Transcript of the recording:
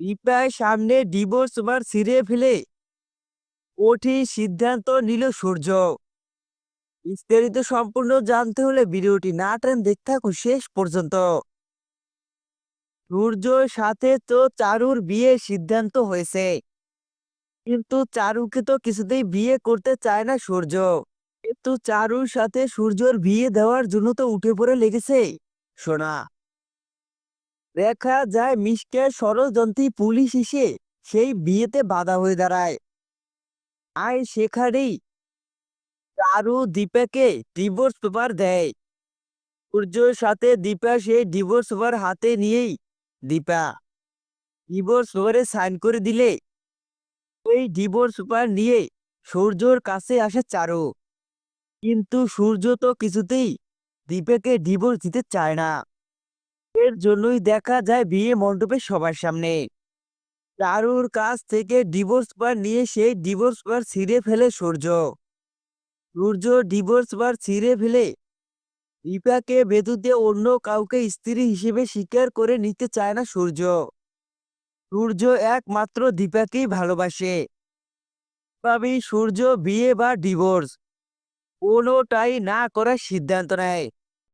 দীপার সামনে ডিভোর্স বার ছিঁড়ে ফেলে। কঠিন সিদ্ধান্ত নিল সূর্য। বিস্তারিত সম্পূর্ণ জানতে হলে ভিডিওটি না টেন দেখতে থাকুন শেষ পর্যন্ত। সূর্যর সাথে তো চারুর বিয়ের সিদ্ধান্ত হয়েছে। কিন্তু চারুকে তো কিছুতেই বিয়ে করতে চায় না সূর্য। কিন্তু চারুর সাথে সূর্যর বিয়ে দেওয়ার জন্য তো উঠে পড়ে লেগেছে, সোনা। দেখা যায় মিষ্টের ষড়যন্ত্রী পুলিশ এসে সেই বিয়েতে বাধা হয়ে দাঁড়ায়। আয় সেখানেই চারু দীপাকে ডিভোর্স পেপার দেয়। সূর্যর সাথে দীপা সেই ডিভোর্স পেপার হাতে নিয়েই দীপা ডিভোর্স পেপারে সাইন করে দিলে। ওই ডিভোর্স পেপার নিয়ে সূর্যর কাছে আসে চারু। কিন্তু সূর্য তো কিছুতেই দীপাকে ডিভোর্স দিতে চায় না। এর জন্যই দেখা যায় বিয়ে মণ্ডপে সবার সামনে। চারুর কাছ থেকে ডিভোর্স পেপার নিয়ে সেই ডিভোর্স পেপার ছিঁড়ে ফেলে সূর্য। সূর্য ডিভোর্স পেপার ছিঁড়ে ফেলে দীপাকে বেদুতে অন্য কাউকে স্ত্রী হিসেবে স্বীকার করে নিতে চায় না সূর্য। সূর্য একমাত্র দীপাকেই ভালোবাসে। ভাবেই সূর্য বিয়ে বা ডিভোর্স কোনোটাই না করার সিদ্ধান্ত নেয়।